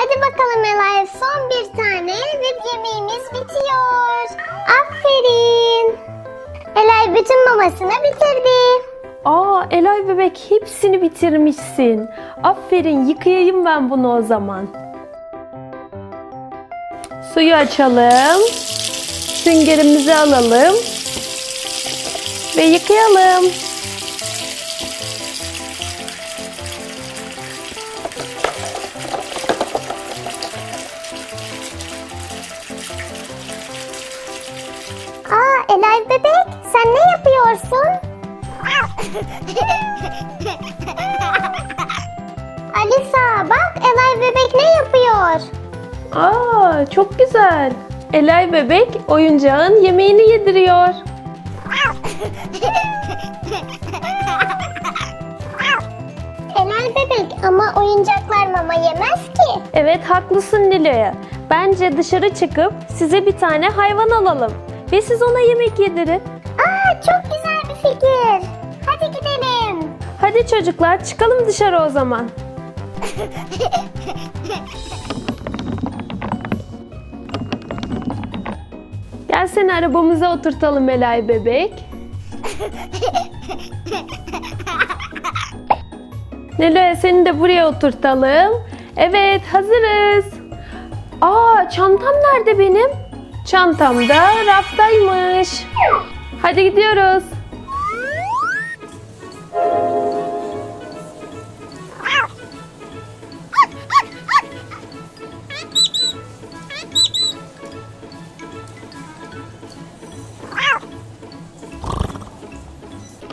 Hadi bakalım Elay son bir tane ve yemeğimiz bitiyor. Aferin. Elay bütün mamasını bitirdi. Aa Elay bebek hepsini bitirmişsin. Aferin yıkayayım ben bunu o zaman. Suyu açalım. Süngerimizi alalım. Ve yıkayalım. Elay bebek sen ne yapıyorsun? Alisa bak Elay bebek ne yapıyor? Aa çok güzel. Elay bebek oyuncağın yemeğini yediriyor. Elay bebek ama oyuncaklar mama yemez ki. Evet haklısın Nilo'ya. Bence dışarı çıkıp size bir tane hayvan alalım. Ve siz ona yemek yedirin. Aa çok güzel bir fikir. Hadi gidelim. Hadi çocuklar çıkalım dışarı o zaman. Gel seni arabamıza oturtalım Elay bebek. Nilo'ya seni de buraya oturtalım. Evet hazırız. Aa çantam nerede benim? Çantam da raftaymış. Hadi gidiyoruz.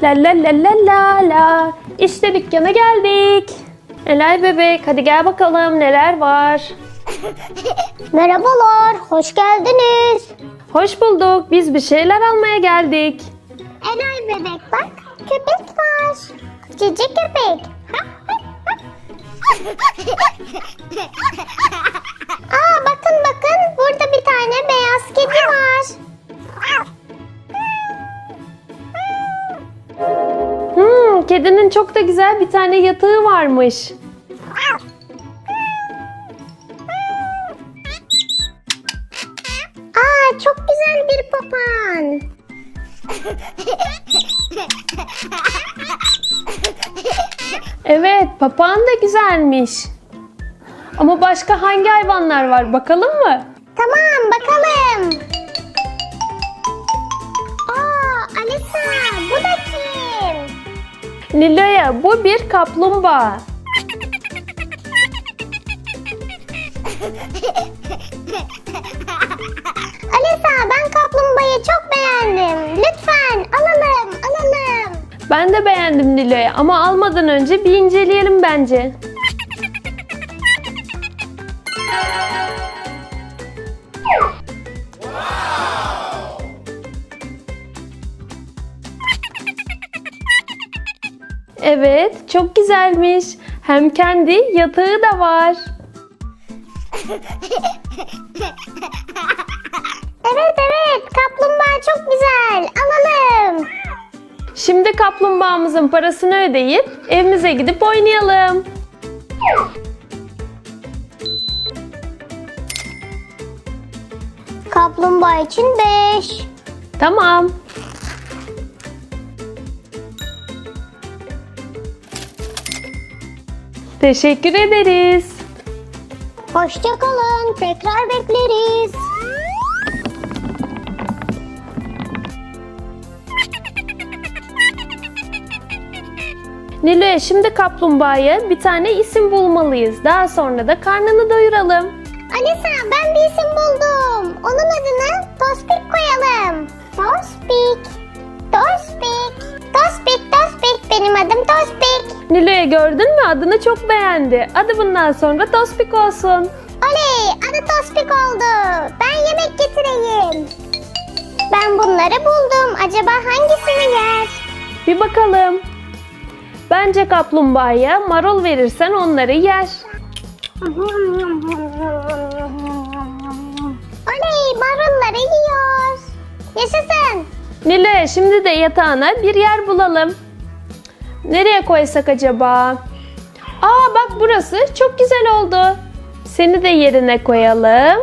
La la la la la la. İşte dükkana geldik. Elay bebek hadi gel bakalım neler var. Merhabalar, hoş geldiniz. Hoş bulduk. Biz bir şeyler almaya geldik. Elay bebek bak, köpek var. Cici köpek. Aa bakın bakın, burada bir tane beyaz kedi var. Hmm, kedinin çok da güzel bir tane yatağı varmış. Papağan da güzelmiş. Ama başka hangi hayvanlar var bakalım mı? Tamam bakalım. Aa Alisa bu da kim? Nilo'ya bu bir kaplumbağa. Alisa ben kaplumbağayı çok beğendim. Ben de beğendim Nilo'ya ama almadan önce bir inceleyelim bence. Evet, çok güzelmiş. Hem kendi yatağı da var. Evet evet kaplumbağa çok güzel alalım. Şimdi kaplumbağamızın parasını ödeyip evimize gidip oynayalım. Kaplumbağa için 5. Tamam. Teşekkür ederiz. Hoşça kalın tekrar bekleriz. Nilo'ya şimdi kaplumbağaya bir tane isim bulmalıyız. Daha sonra da karnını doyuralım. Alisa ben bir isim buldum. Onun adını Tospik koyalım. Tospik. Tospik. Tospik Tospik benim adım Tospik. Nilo'ya gördün mü adını çok beğendi. Adı bundan sonra Tospik olsun. Oley adı Tospik oldu. Ben yemek getireyim. Ben bunları buldum. Acaba hangisini yer? Bir bakalım. Bence kaplumbağaya marul verirsen onları yer. Oley marulları yiyor. Yaşasın. Nilo'ya şimdi de yatağına bir yer bulalım. Nereye koysak acaba? Aa bak burası çok güzel oldu. Seni de yerine koyalım.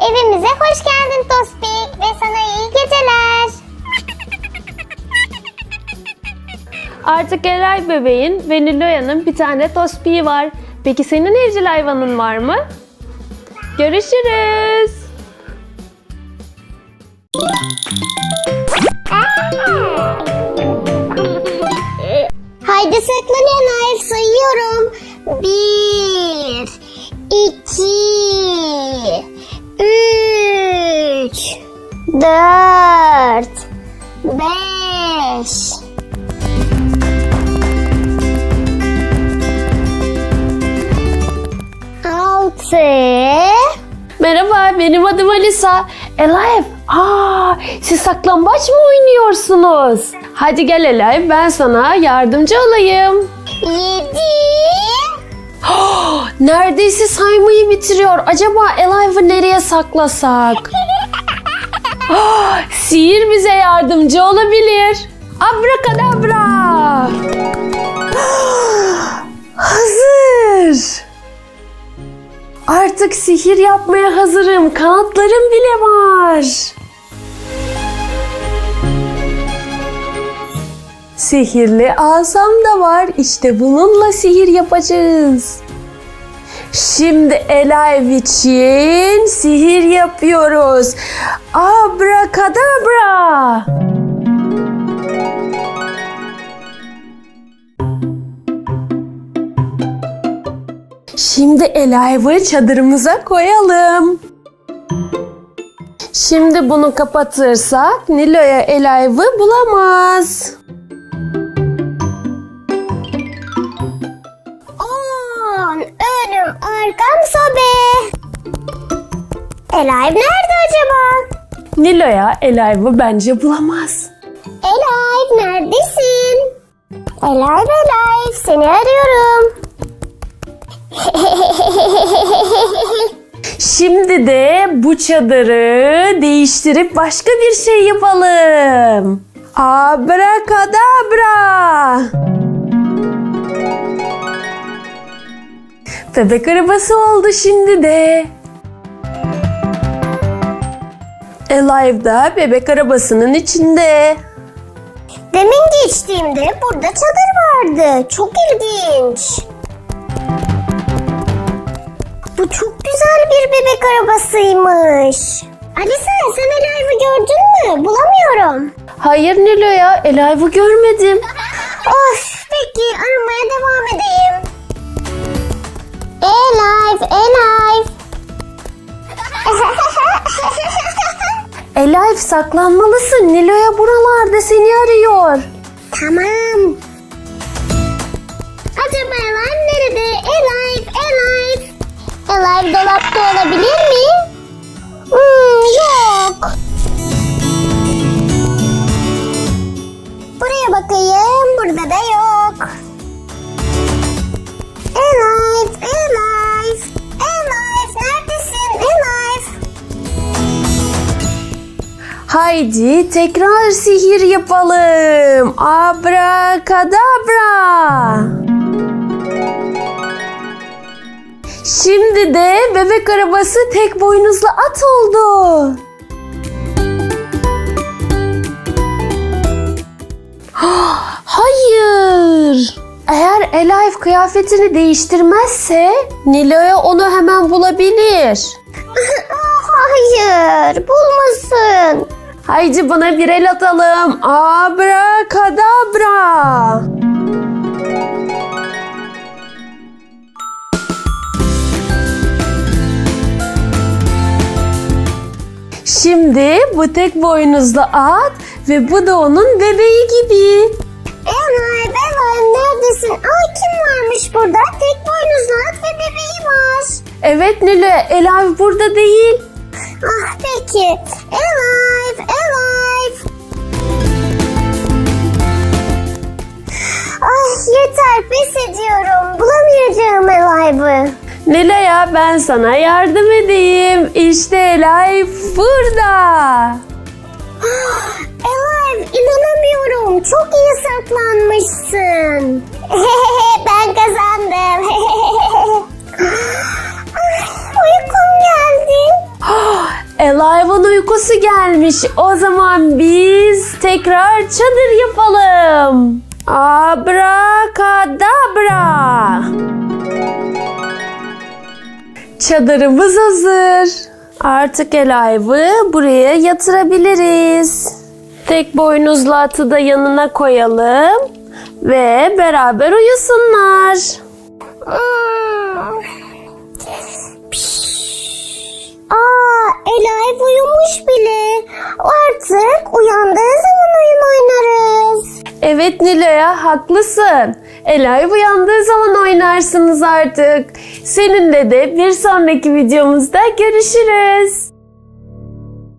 Evimize hoş geldin Tospik Artık Elay bebeğin ve Niloya'nın bir tane tospiği var. Peki senin evcil hayvanın var mı? Görüşürüz. Haydi saklanın Arif sayıyorum. Bir, iki, üç, dört, beş. Altı. Merhaba, benim adım Alisa. Elif, aa, siz saklambaç mı oynuyorsunuz? Hadi gel Elif, ben sana yardımcı olayım. Yedi. Neredeyse saymayı bitiriyor. Acaba Elif'i nereye saklasak? Ah, Sihir bize yardımcı olabilir. Abrakadabra. Ah, Artık sihir yapmaya hazırım. Kanatlarım bile var. Sihirli asam da var. İşte bununla sihir yapacağız. Şimdi Elif için sihir yapıyoruz. Abrakadabra. Şimdi Elif'i çadırımıza koyalım. Şimdi bunu kapatırsak Nilo'ya Elif'i bulamaz. On. Önüm arkam sobe. Elay nerede acaba? Nilo'ya Elif'i bence bulamaz. Elay neredesin? Elay Elay seni arıyorum. Şimdi de bu çadırı değiştirip başka bir şey yapalım. Abrakadabra. Bebek arabası oldu şimdi de. Alive da bebek arabasının içinde. Demin geçtiğimde burada çadır vardı. Çok ilginç. Bu çok güzel bir bebek arabasıymış. Alisa sen Elay'ı gördün mü? Bulamıyorum. Hayır Nilo ya, Alive'ı görmedim. Of peki aramaya devam edeyim. Alive, Alive. Alive saklanmalısın. Nilo'ya buralarda seni arıyor. tamam. Acaba Alive nerede? Alive. Alive dolapta olabilir mi? Hmm, yok. Buraya bakayım. Burada da yok. Alive, Alive. Alive, neredesin? Alive. Haydi tekrar sihir yapalım. Abrakadabra. Şimdi de bebek arabası tek boynuzlu at oldu. Hayır. Eğer Elif kıyafetini değiştirmezse Nilo'ya onu hemen bulabilir. Hayır, bulmasın. Haydi bana bir el atalım. Abrakadabra. Şimdi bu tek boynuzlu at ve bu da onun bebeği gibi. Elay, Elay neredesin? Aa kim varmış burada? Tek boynuzlu at ve bebeği var. Evet Nile, Elif burada değil. Ah peki. Elay, Elay. Ah yeter pes ediyorum. Bulamayacağım Elay'ı. Nilay'a ben sana yardım edeyim. İşte Elay burada. Elan inanamıyorum. Çok iyi saklanmışsın. ben kazandım. Uykum geldi. Elayvan uykusu gelmiş. O zaman biz tekrar çadır yapalım. Abrakadabra. Abrakadabra. Çadırımız hazır. Artık Elive'ı buraya yatırabiliriz. Tek boynuzlu atı da yanına koyalım ve beraber uyusunlar. Aa, Elay uyumuş bile. Artık uyandığı zaman oyun oynarız. Evet Nilo'ya haklısın. Elay uyandığı zaman oynarsınız artık. Seninle de bir sonraki videomuzda görüşürüz.